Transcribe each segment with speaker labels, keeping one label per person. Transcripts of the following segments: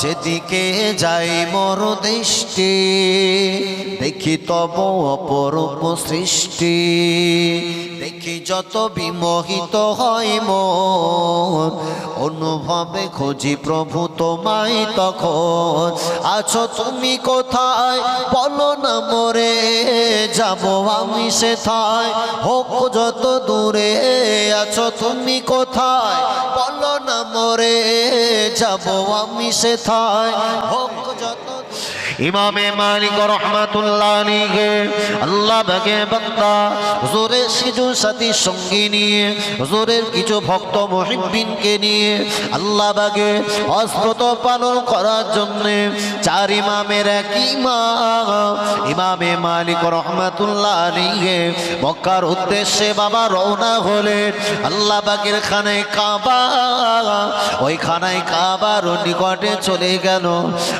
Speaker 1: যেদিকে যাই মোর দৃষ্টি, দেখি তব অপরূপ সৃষ্টি। দেখি যত বিমোহিত হয় মন অনুভবে খুঁজি প্রভু তোমায় তখন। আছো তুমি কোথায়? বলো না মোরে, যাব আমি সেথায়। হোক যত দূরে আছো তুমি কোথায়? মোরে যাব আমি সেথায়। হোক যত ইমামে মালিক রহমাতুল্লাহ আলাইহি। আল্লাহ বাগে বান্দা, হুজুরের সিজু সাথী সঙ্গী নিয়ে, হুজুরের কিছু ভক্ত মুহিব্বিনকে নিয়ে আল্লাহ বাগে হজরত পালন করার জন্য চার ইমামের এক ইমাম, ইমামে মালিক রহমাতুল্লাহ আলাইহি। মক্কার উদ্দেশ্যে বাবা রওনা হলেন আল্লাহ বাগের খানায় কাবা। ওই খানায় কাবার নিকটে চলে গেল।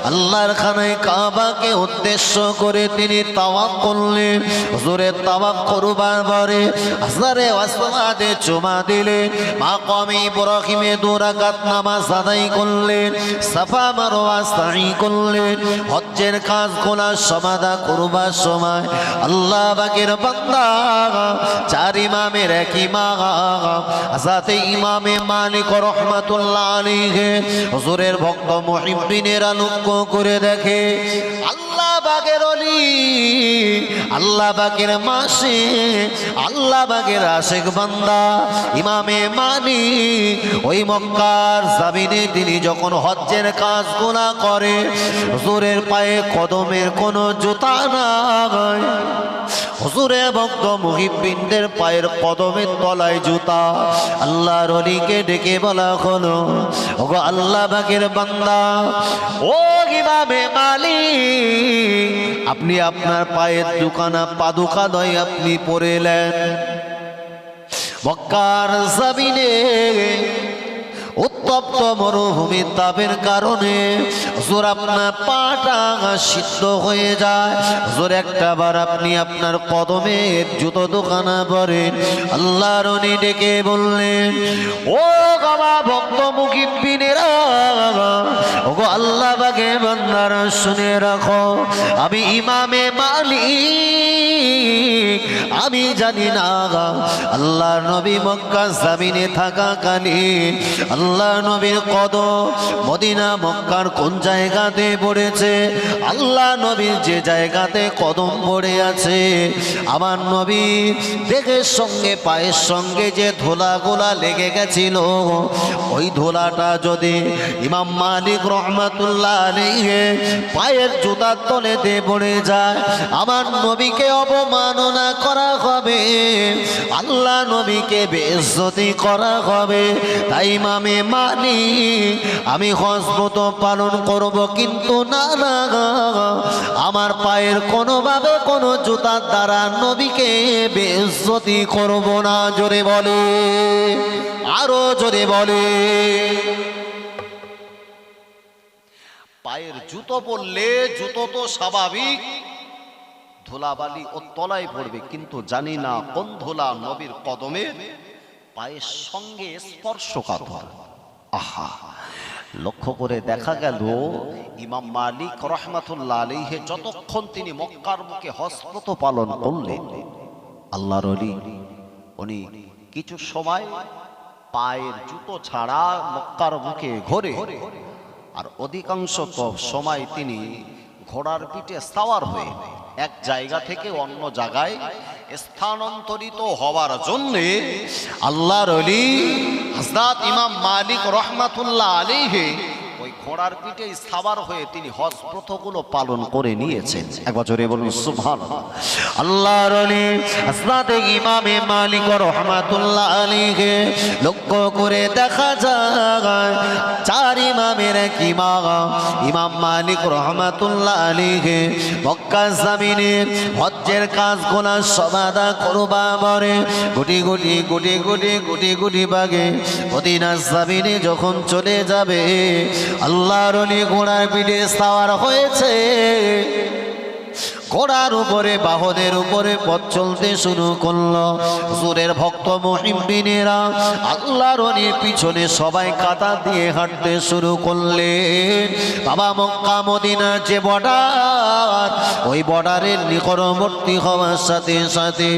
Speaker 1: আল্লাহর খানায় কাবাকে উদ্দেশ্য করে তিনি তাওয়াক করলেন। হুজুরে তাওয়াক করবার পরে আসরে ওয়াসমাদে চুমা দিলেন। মাকামে ইব্রাহিমে দুরাকাত নামাজ আদায় করলেন, সাফা মারওয়া সাই করলেন। হজ্জের কাজ গোলা সমাধা করবার সময় আল্লাহ বাগের বান্দা, চার ইমামের এক ইমাম সাথে ইমামে মালিক রহমাতুল্লাহ আলাইহি, হুজুরের ভক্ত মুহিব্বিনেরা লক্ষ্য করে দেখে আল্লাহ বাগের অলি আল্লাহ বাগের মাসে আল্লাহ বাগের আশেক বান্দা, ইমামে মানি ওই মক্কার জামিনে তিনি যখন হজ্জের কাজ গোলা করে, জোরের পায়ে কদমের কোনো জুতা নাই। হুজুরে ভক্ত মুহিব্বিনদের পায়ের কদমের তলায় জুতা। আল্লাহ অলিকে ডেকে বলা হলো, ওগো আল্লাহ বাগের বান্দা, ও ইমামে মালিক, আপনি আপনার পায়ের দোকানা পাদুকা দয় আপনি পরে এলেন মক্কার জামিনে উত্তপ্ত মরুভূমির তাপের কারণে জোর আপনার পাটা সিদ্ধ হয়ে যায়। জোর একটা বার আপনি আপনার কদমের জুতো দোকানা পরেন আল্লাহ উনি ডেকে বললেন, ও গামা ভক্ত মুখিবিনেরা ওগো আল্লাহ বাগে বান্দার শুনে রাখো, আমি ইমামে মালিক, আমি জানি না আল্লাহ নবী মক্কা জামিনে থাকা কালীন আল্লাহ নবীর কদ মদিনা মক্কার কোন জায়গাতে পড়েছে? আল্লাহ নবীর যে জায়গাতে কদম পড়ে আছে, আমার নবী দেখের সঙ্গে, পায়ের সঙ্গে যে ধোলা গোলা লেগে গেছিল, ওই ধোলাটা যদি ইমাম মালিক রহমাতুল্লাহ আলাইহি পায়ের জুতার তলেতে পড়ে যায়, আমার নবীকে অবমাননা করা হবে। আল্লাহ নবীকে বেজ্জতি করা হবে। তাই ইমামে মানি, আমি হজরত পালন করব কিন্তু না না। আমার পায়ের কোনোভাবে কোনো জুতার দ্বারা নবীকে বেজ্জতি করব না, জোরে বলে। আরও জোরে বলে। পায়ের জুতো পরলে জুতো তো স্বাভাবিক ধুলাবালি ও তলায় পড়বে কিন্তু জানি না কোন ধুলা নবীর কদমে পায়ের সঙ্গে স্পর্শকাতর আহা, লক্ষ্য করে দেখা গেল, ইমাম মালিক রহমাতুল্লাহ আলাইহে যতক্ষণ তিনি মক্কার মুখে হস্তত পালন করলেন, আল্লাহর অলি উনি কিছু সময় পায়ের জুতো ছাড়া মক্কার মুখে ঘোরে, আর অধিকাংশ সময় তিনি ঘোড়ার পিঠে সাওয়ার হয়ে এক জায়গা থেকে অন্য জায়গায় স্থানান্তরিত হওয়ার জন্যে আল্লাহর আলী হজরত ইমাম মালিক রহমাতুল্লাহ আলিহে ওই ঘোড়ার পিঠে সাবার হয়ে তিনি হজ ব্রতগুলো পালন করে নিয়েছেন। এক বছরে বলুন সুভান হজরত ইমামে মালিক রহমাতুল্লাহ আলিহে লক্ষ্য করে দেখা যায়, চার ইমামের এক ইমাম মালিক রহমাতুল্লাহ আলিহে মক্কা জামিনে হজ্জের কাজ গোনা সমাধা করবা মরে গুটি গুটি গুটি গুটি গুটি গুটি বাগে মদিনা জামিনে যখন চলে যাবে আল্লাহর অলি ঘোড়ার পিঠে সাওয়ার হয়েছে। ঘোড়ার উপরে, বাহনের উপরে পথ চলতে শুরু করল। সুরের ভক্ত মহিমিনেরা আল্লাহর পিছনে সবাই কাতা দিয়ে হাঁটতে শুরু করলেন বাবা মক্কা, মদিনা যে বর্ডার, ওই বর্ডারের নিকটবর্তী হওয়ার সাথে সাথে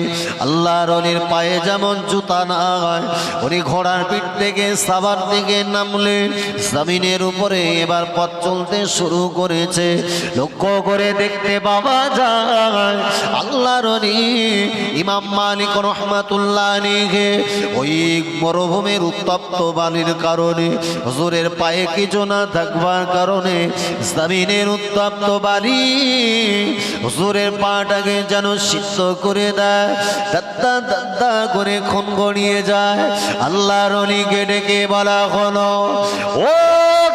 Speaker 1: আল্লাহর অলির পায়ে যেমন জুতা না হয়, উনি ঘোড়ার পিঠ থেকে সাবার থেকে নামলেন। জমিনের উপরে এবার পথ চলতে শুরু করেছে। লক্ষ্য করে দেখতে বাবা যায়। আল্লাহর ইমাম মালিক রহমাতুল্লাহ নিঘে ওই মরুভূমির উত্তপ্ত বালির কারণে, হুজুরের পায়ে কিছু না থাকবার কারণে, জমিনের উত্তপ্ত বালি, হুজুরের পাটাকে যেন সিদ্ধ করে দেয় দাদ্দা দাদ্দা করে খুন গড়িয়ে যায়। আল্লাহর অলিকে ডেকে বলা হলো, ও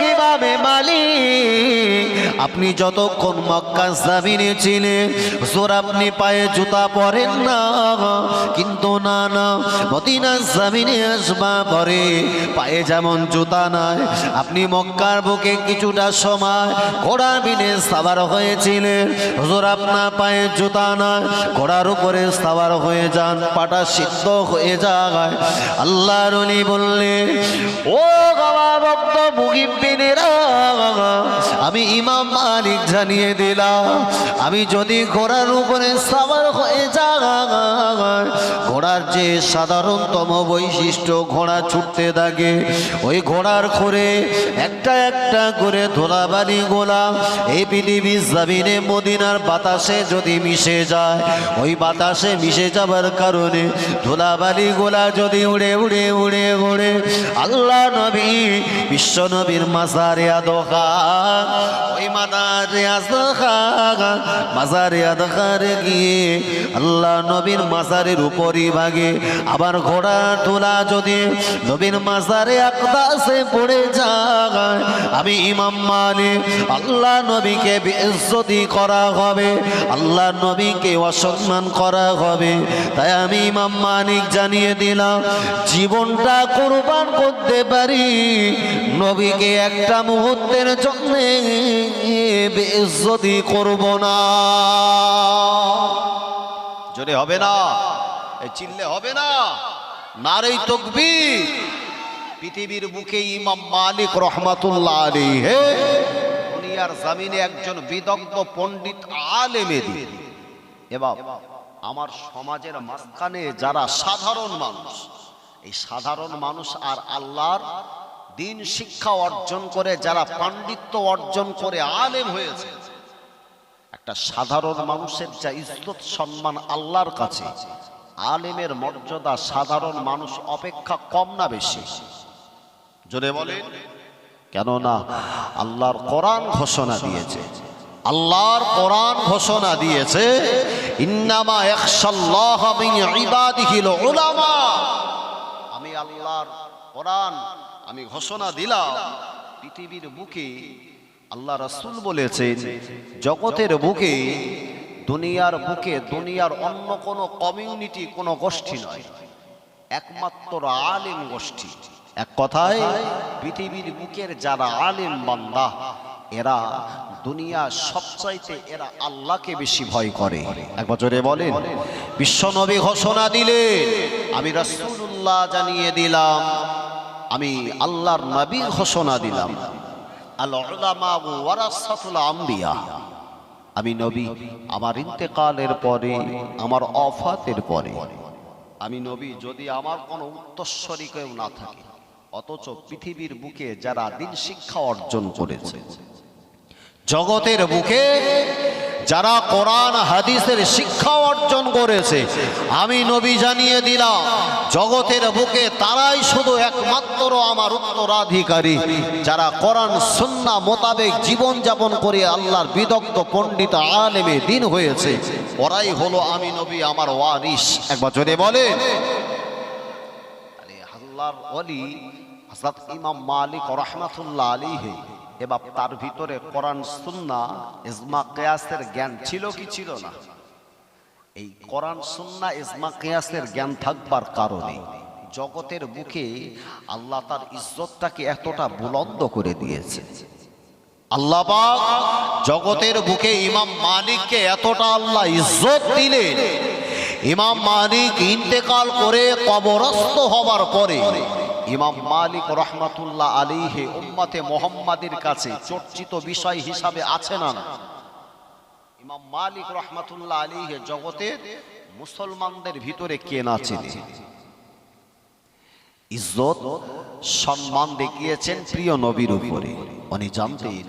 Speaker 1: কীভাবে মালিক আপনি যতক্ষণ মক্কা জামিনে ছিলেন হুজুর আপনি পায়ে জুতা পরেন না। কিন্তু না না মদিনা জামিনে আসবা পরে, পায়ে যেমন জুতা নাই, আপনি মক্কার বুকে কিছুটা সময় ঘোড়ার বিনে সাবার হয়েছিলেন। হুজুর আপনার পায়ে জুতা নাই, ঘোড়ার উপরে সাবার হয়ে যান, পাটা সিদ্ধ হয়ে যায়। আল্লাহ রনি বললেন, ও গাওয়া ভক্ত মুগিবিনেরা, আমি ইমাম মালিক জানিয়ে দিলাম, আমি যদি ঘোড়ার উপরে সাবার হয়ে যায় ঘোড়ার যে সাধারণতম বৈশিষ্ট্য, ঘোড়া ছুটতে থাকে, ওই ঘোড়ার খোরে একটা একটা করে ধোলাবালি গোলা এই পৃথিবীর জামিনে মদিনার বাতাসে যদি মিশে যায়, ওই বাতাসে মিশে যাবার কারণে ধুলাবালি গোলা যদি উড়ে উড়ে উড়ে উড়ে, আল্লাহ নবী, বিশ্ব নবীর মাজারে আদোখা ওই মাজারে আদোখা মাজারে আদোখারে গিয়ে আল্লাহ নবীর মাজারের উপরই ভাগে। আবার ঘোড়া তোলা যদি নবীন মাজারে আকদাসে পড়ে যায় আমি ইমাম মালিক আল্লাহ নবীকে বেজ্জতি করা হবে। আল্লাহ নবীকে অসম্মান করা হবে। তাই আমি ইমাম মালিক জানিয়ে দিলাম, জীবনটা কোরবান করতে পারি, নবীকে একটা মুহূর্তের জন্য বেজ্জতি করব না। যদি হবে না? চিল্লে হবে না? নারী তকবীর। পৃথিবীর বুকে ইমাম মালিক রহমাতুল্লাহ আলী দুনিয়ার জামিনে একজন বিদগ্ধ পণ্ডিত আলেমে এবার আমার সমাজের মাঝখানে যারা সাধারণ মানুষ, এই সাধারণ মানুষ আর আল্লাহর দিন শিক্ষা অর্জন করে, যারা পাণ্ডিত্য অর্জন করে আলেম হয়েছে, একটা সাধারণ মানুষের যা ইজ্জত সম্মান আল্লাহর কাছে, আলেমের মর্যাদা সাধারণ মানুষ অপেক্ষা কম না বেশি। জোরে বলে কেননা আল্লাহর কোরআন ঘোষণা দিয়েছে। আল্লাহর কোরআন ঘোষণা দিয়েছে, ইন্নামা মিন ইবাদিহিল উলামা আমি আল্লাহর কোরআন আমি ঘোষণা দিলাম। পৃথিবীর বুকে আল্লাহ রাসূল বলেছেন, জগতের বুকে, দুনিয়ার বুকে, দুনিয়ার অন্য কোনো কমিউনিটি, কোনো গোষ্ঠী নয়। একমাত্র আলিম গোষ্ঠী। এক কথায় পৃথিবীর বুকের যারা আলিম বান্দা, এরা দুনিয়া সবচাইতে এরা আল্লাহকে বেশি ভয় করে। এক বছরে বলেন, বিশ্বনবী ঘোষণা দিলে আমি রাসূলুল্লাহ জানিয়ে দিলাম, আমি আল্লাহর নবীর ঘোষণা দিলাম। আমি নবী আমার ইন্তেকালের পরে, আমার অফাতের পরে। আমি নবী যদি আমার কোনো উত্তরস্বরী কেউ না থাকে অথচ পৃথিবীর বুকে যারা দিন শিক্ষা অর্জন করেছে। জগতের বুকে যারা কোরআন হাদিসের শিক্ষা অর্জন করেছে। আমি নবী জানিয়ে দিলাম জগতের বুকে তারাই শুধু একমাত্র আমার উত্তরাধিকারী যারা কোরআন সুন্না মোতাবেক জীবন যাপন করে আল্লাহর বিদগ্ধ পণ্ডিত আলেমে দিন হয়েছে। ওরাই হলো আমি নবী আমার ওয়ারিস একবার জোরে বলে আল্লাহর ওলি হযরত ইমাম মালিক রহমাতুল্লাহ আলাইহি, এবার তার ভিতরে কোরআন, সুন্না, ইজমা, কিয়াসের জ্ঞান ছিল কি ছিল না? এই কোরআন, সুন্না, ইজমা, কিয়াসের জ্ঞান থাকবার কারণে জগতের বুকে আল্লাহ তার ইজ্জতটাকে এতটা বুলন্দ করে দিয়েছে। আল্লাহ জগতের বুকে ইমাম মালিককে এতটা আল্লাহ ইজ্জত দিলেন। ইমাম মালিক ইন্তেকাল করে কবরস্থ হবার পরে
Speaker 2: ইমাম মালিক রহমাতুল্লাহ আলীহে উম্মতে মোহাম্মদের কাছে চর্চিত বিষয় হিসাবে আছে না? না? ইমাম মালিক রহমাতুল্লাহ আলীহে জগতের মুসলমানদের ভিতরে কে না চেনে? ইজ্জত, সম্মান দেখিয়েছেন প্রিয় নবীর উপরে। উনি জানতেন,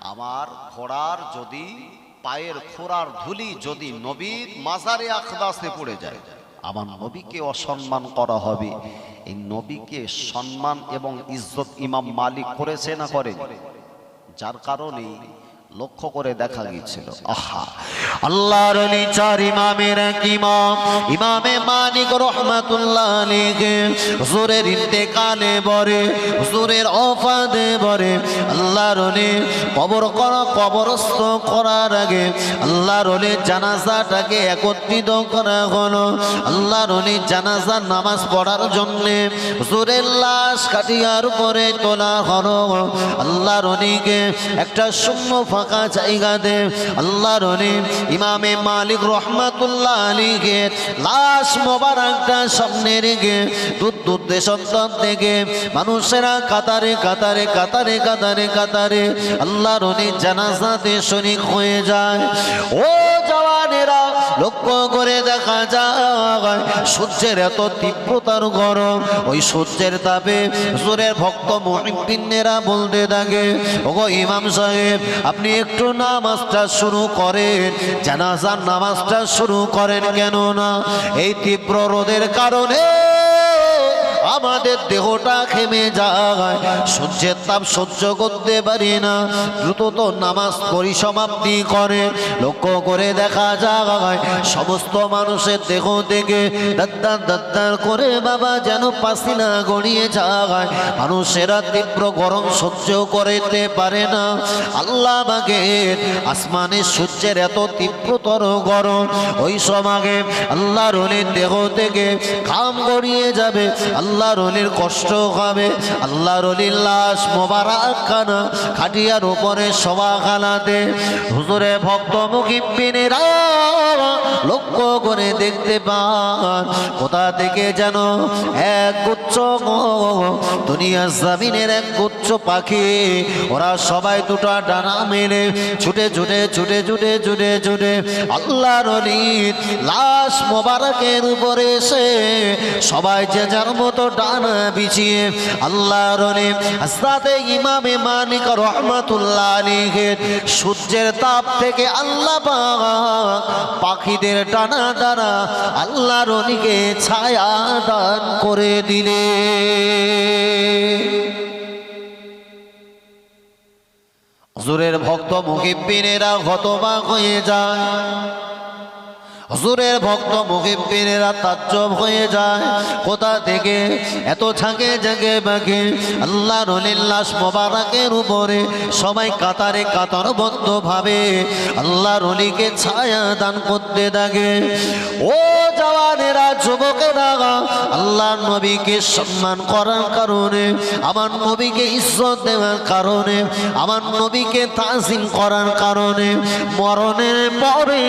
Speaker 2: আমার ঘোড়ার যদি, পায়ের খোড়ার ধুলি যদি নবীর মাজারে আখদাসে পড়ে যায়, আমার নবীকে অসম্মান করা হবে। এই নবীকে সম্মান এবং ইজ্জত ইমাম মালিক করেছে না করে যার কারণে লক্ষ্য করে দেখা গিয়েছিল। আহা!
Speaker 1: আল্লাহর অলি চার ইমামের এক ইমাম, ইমামে মানিক রহমাতুল্লাহ আলাইহি, হুজুরের ইন্তেকালে বরে, হুজুরের অফাদে বরে, আল্লাহর অলি কবর করা, কবরস্থ করার আগে আল্লাহর অলি জানাজাটাকে একত্রিত করা হলো। আল্লাহর অলি জানাজার নামাজ পড়ার জন্য হুজুরের লাশ কাটিয়ার উপরে তোলা হলো। আল্লাহর অলিকে একটা শূন্য ফাঁকা জায়গাতে আল্লাহর অলি ইমামে মালিক রহমাতুল্লাহ আলীকে লাশ মোবারকটা সামনে রেখে দূর দূর দেশান্তর থেকে মানুষেরা কাতারে কাতারে কাতারে কাতারে কাতারে আল্লাহর জানাজাতে শরিক হয়ে যায়। ও জওয়ানেরা লক্ষ্য করে দেখা যায়, সূর্যের এত তীব্রতার গরম। ওই সূর্যের তাপে সুরের ভক্ত মহিবিনেরা বলতে থাকে, ওগো ইমাম সাহেব, আপনি একটু নামাজটা শুরু করেন। জানাজার নামাজটা শুরু করেন কেন না এই তীব্র রোদের কারণে আমাদের দেহটা খেমে যায়। সূর্যের তাপ সহ্য করতে পারি না। দ্রুত তো নামাজ পরিসমাপ্তি করে। লক্ষ্য করে দেখা যায়, সমস্ত মানুষের দেহ থেকে দাদ্দার দাদ্দার করে বাবা যেন পাসিনা গড়িয়ে যায়। মানুষেরা তীব্র গরম সহ্য করতে পারে না। আল্লাহ বাগের আসমানের সূর্যের এত তীব্রতর গরম, ওই সমাগে আল্লাহ রলির দেহ থেকে ঘাম গড়িয়ে যাবে। আল্লাহ রলির কষ্ট হবে আল্লাহ রলির লাশ মোবারক খানা, খাটিয়ার উপরে সবা খানাতে হুজুরে ভক্ত মুখিবিনেরা লক্ষ্য করে দেখতে পান, কোথা থেকে যেন এক গুচ্ছ দুনিয়ার জামিনের এক গুচ্ছ পাখি। ওরা সবাই দুটো ডানা মেলে, ছুটে ছুটে ছুটে ছুটে ছুটে ছুটে আল্লাহ রলির লাশ মোবারকের উপরে এসে সবাই যে যার মতো ডানা বিছিয়ে আল্লাহ রলি হাসরাতে ইমামে মানিক রহমাতুল্লাহ আলীর সূর্যের তাপ থেকে আল্লাহ পাখিদের ডানা দ্বারা আল্লাহ রনিকে ছায়া দান করে দিলে। হুজুরের ভক্ত মুখিবিনেরা হতবাক হয়ে যায়। হুজুরের ভক্ত মুখিবিনেরা তাজ্জব হয়ে যায়। কোথা থেকে? এত ছাঁকে জাগে বাগে আল্লাহ রলিল্লাস মোবারকের উপরে সবাই কাতারে কাতার বন্ধ ভাবে। আল্লাহ রলিকে ছায়া দান করতে থাকে। ও জওয়ানেরা যুবকেরা আল্লাহ নবীকে সম্মান করার কারণে, আমার নবীকে ইজ্জত দেওয়ার কারণে, আমার নবীকে তাজিম করার কারণে, মরণের পরে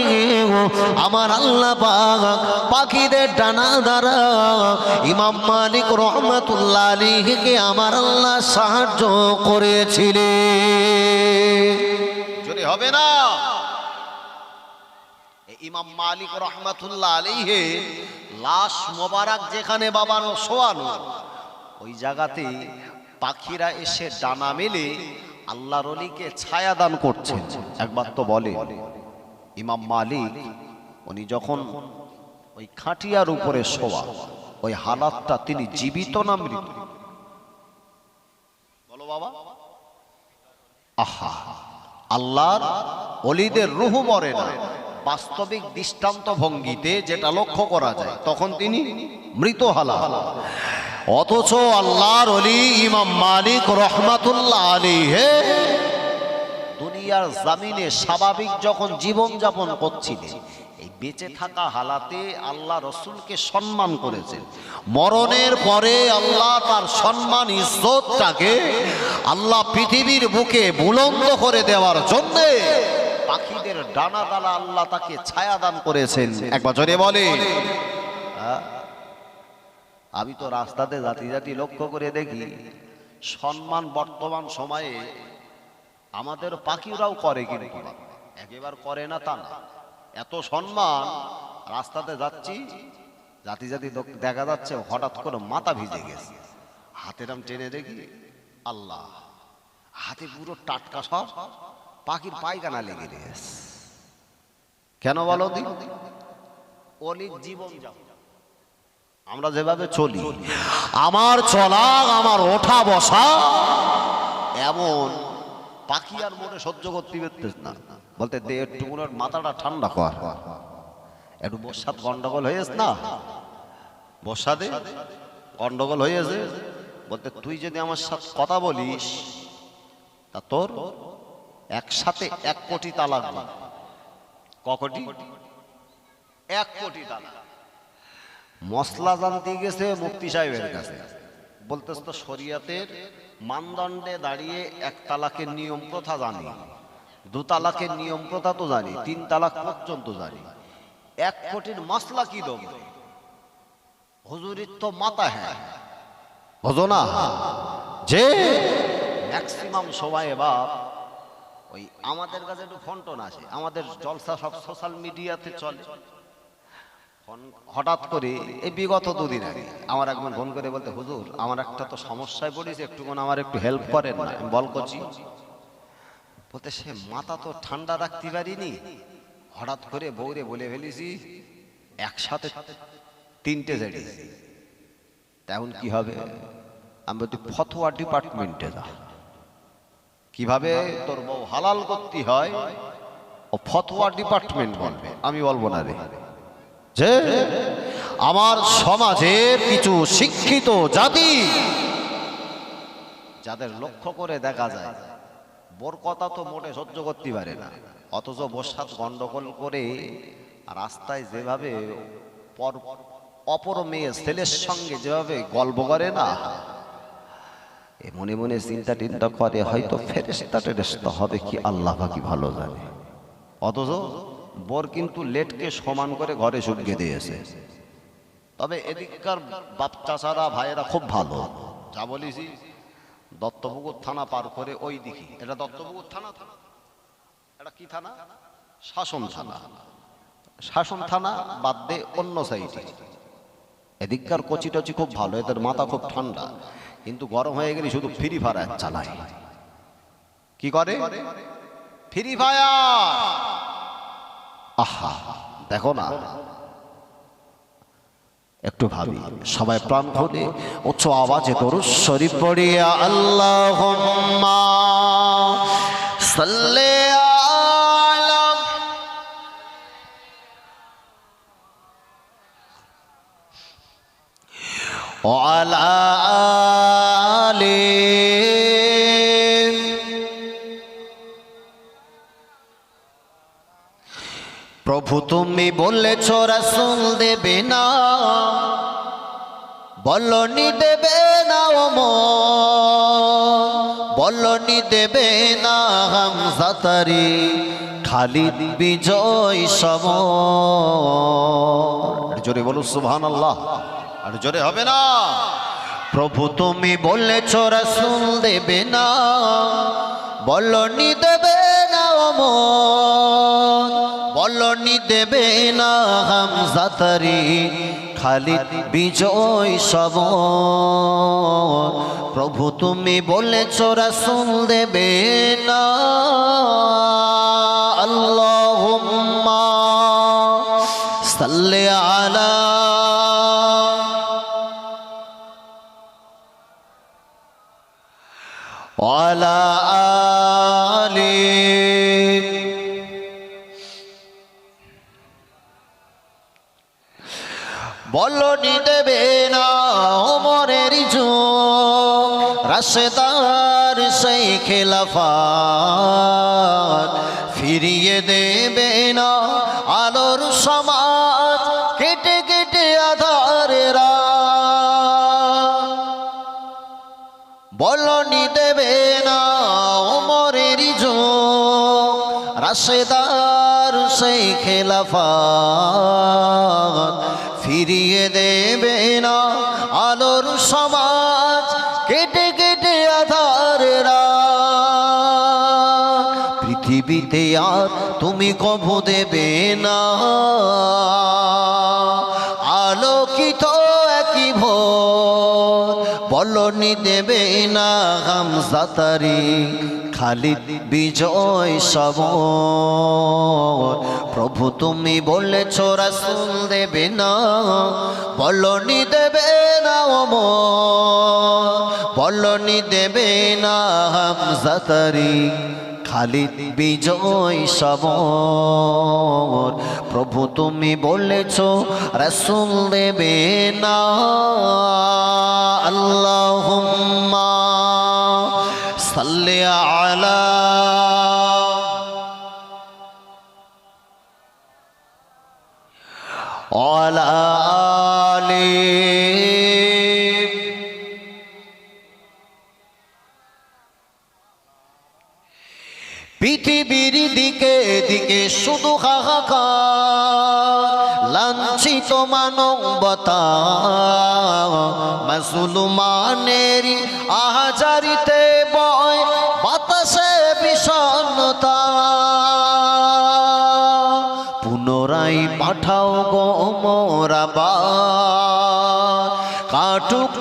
Speaker 1: আমার আল্লাহ পাখিদের ডানা দ্বারা ইমাম মালিক রহমতুল্লাহ আলীকে আমার আল্লাহ সাহায্য করেছিলেন।
Speaker 2: যদি হবে না ইমাম মালিক রহমাতুল্লাহ আলাইহে, লাশ মোবারক যেখানে বাবানো, শোয়ানো। ওই জায়গাতে পাখিরা এসে ডানা মেলে আল্লাহ রলিকে ছায়া দান করছেন একবার তো বলে, ইমাম মালিক, উনি যখন ওই খাটিয়ার উপরে শোয়া, ওই হালাতটা তিনি জীবিত না মৃত? বলো বাবা। আহা, আল্লাহর অলিদের রুহু মরে না। বাস্তবিক দৃষ্টান্ত ভঙ্গিতে যেটা লক্ষ্য করা যায়, তখন তিনি মৃত হালা অথচ আল্লাহর অলি ইমাম মালিক রহমাতুল্লাহ আলী হে দুনিয়ার জামিনে স্বাভাবিক যখন জীবন যাপন করছিলেন, এই বেঁচে থাকা হালাতে আল্লাহ রসুলকে সম্মান করেছেন। মরণের পরে আল্লাহ তার সম্মান, ইজ্জতটাকে আল্লাহ পৃথিবীর বুকে বুলন্দ করে দেওয়ার জন্যে পাখিদের ডানা ডালা আল্লাহ তাকে ছায়া দান করেছেন। একবার জোরে বলে আমি তো রাস্তাতে জাতি জাতি লক্ষ্য করে দেখি সম্মান বর্তমান সময়ে আমাদের পাখিরাও করে কিন্তু একেবার করে না তা না। এত সম্মান রাস্তাতে যাচ্ছি জাতি জাতি দেখা যাচ্ছে হঠাৎ করে মাথা ভিজে গেছে। হাতেরাম টেনে দেখি আল্লাহ হাতে পুরো টাটকা সব। পাখির পায়খানা লেগে গেছে কেন বলো দি? অলিক জীবন আমরা যেভাবে চলি আমার চলা আমার ওঠা বসা এমন পাখি আর মনে সহ্য করতে পারতেছ না। বলতে দে একটু মাথাটা ঠান্ডা কর। একটু বর্ষাত গন্ডগোল হয়েছে না? বর্ষাতে গন্ডগোল হয়েছে? বলতে তুই যদি আমার সাথে কথা বলিস তা তোর একসাথে এক কোটি তালাক দিই। ক কোটি? এক কোটি তালাক। মশলা জানতে গেছে মুফতি সাহেবের কাছে। বলতেছ তো শরিয়াতের মানদণ্ডে দাঁড়িয়ে এক তালাকের নিয়ম প্রথা জানি। দু তালাকের নিয়ম প্রথা তো জানি, তিন তালাক পর্যন্ত জানি। এক কোটির মশলা কি দেব হুজুরির তো মাথা হ্যাঁ। বুঝো যে ম্যাক্সিমাম সবাই বাপ ওই আমাদের কাছে একটু ফন্টন আছে আমাদের জলসা সব সোশ্যাল মিডিয়াতে চলে। হঠাৎ করে, এই বিগত দুদিন আগে আমার একবার ফোন করে বলতে, হুজুর, আমার একটা তো সমস্যায় পড়েছে একটুক্ষণ আমার একটু হেল্প করেন না, আমি বল করছি। বলতে, সে মাথা তো ঠান্ডা রাখতে পারিনি। হঠাৎ করে বউরে বলে ফেলেছি, একসাথে তিনটে জেডি তেমন কি হবে? আমি বলছি, ফতোয়া ডিপার্টমেন্টে যা। কীভাবে তোর বউ হালাল করতে হয় ও ফতোয়া ডিপার্টমেন্ট বলবে। আমি বলব না রে। যে আমার সমাজের কিছু শিক্ষিত জাতি যাদের লক্ষ্য করে দেখা যায় বোর কথা তো মোটে সহ্য করতে পারে না। অথচ বসাত গন্ডগোল করে রাস্তায় যেভাবে পর অপর মেয়ে ছেলের সঙ্গে যেভাবে গল্প করে না মনে মনে চিন্তা টিন্তা করে হয়তো ফেরেস্তা টেরেস্তা হবে কি আল্লাহ বাকি ভালো জানে। অথচ বর কিন্তু লেটকে সমান করে ঘরে সুটকে দিয়েছে। তবে এদিককার বাপ চাচারা ভাইয়েরা খুব ভালো। যা বলিছি, দত্তপুকুর থানা পার করে ওই দিকে। এটা দত্তপুকুর থানা? থানা এটা কি থানা? শাসন থানা। শাসন থানা বাদ দে অন্য সাইডে এদিককার কচি টচি খুব ভালো, এদের মাথা খুব ঠান্ডা। কিন্তু গরম হয়ে গেলে শুধু ফ্রি ফায়ার চালায়। কি করে? ফ্রি ফায়ার আহা, দেখো না। একটু ভাবি, সবাই প্রাণ খুলে, উচ্চ আওয়াজে দরুদ শরীফ পড়িয়া আল্লাহ সাল্লে وعلى آله প্রভু তুমি বলেছ রাসুল দেবে না বলনি দেবে না ওম বলনি দেবে না হামজাতারি খালিদ বিজয় সম জোরে বলুন সুবহান আল্লাহ আর জোরে হবে না। প্রভু, তুমি বলেছ রাসুল দেবে না, বলনি দেবে না অমর, বলনি দেবে না হাম হামজাতারি খালিদ বিজয় সব প্রভু, তুমি বলেছ রাসুল দেবে না রাশেদার সেই খেলাফাত ফিরিয়ে দেবে না আলোর সমাজ। কেটে কেটে আধারেরা বলনি দেবে না ওমরের যুগ রাশেদার সেই খেলাফাত ফিরিয়ে দেবে
Speaker 1: আর তুমি কভু দেবে না। আলোকিত একই ভোর, বলনি দেবে না হামজাতারি খালিদ বিজয় সব প্রভু তুমি বলেছ, রাসুল দেবে না, বলনি দেবে না অমর, বলনি দেবে না হামজাতারি খালিদ বিজয় সব প্রভু তুমি বলেছ রসুল দেবে না। আল্লাহ সাল্লে আলা আলা পৃথিবীর দিকে দিকে শুধু হাহাকার, লাঞ্ছিত মানবতা। মুসলমানের আহাজারিতে বয় বাতাসে বিষণ্ণতা। পুনরায় পাঠাও গো মোরাবা। কাটুক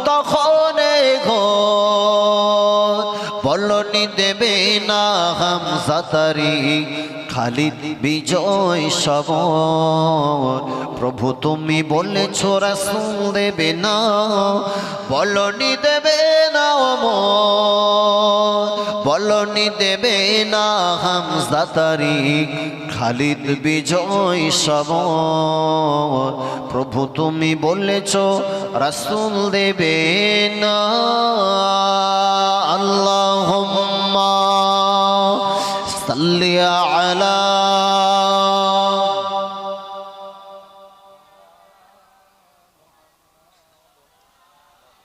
Speaker 1: বলনি দেবে না হামজাতারি খালিদ বিজয় সব প্রভু তুমি বলেছ, রাসুল দেবে না, বলনি দেবে না বলনি দেবে না হামজাতারি খালিদ বিজয় সব প্রভু তুমি বলেছ রাসুল দেবে না আল্লাহ সাল্লি আলা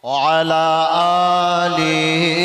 Speaker 1: وعلى آله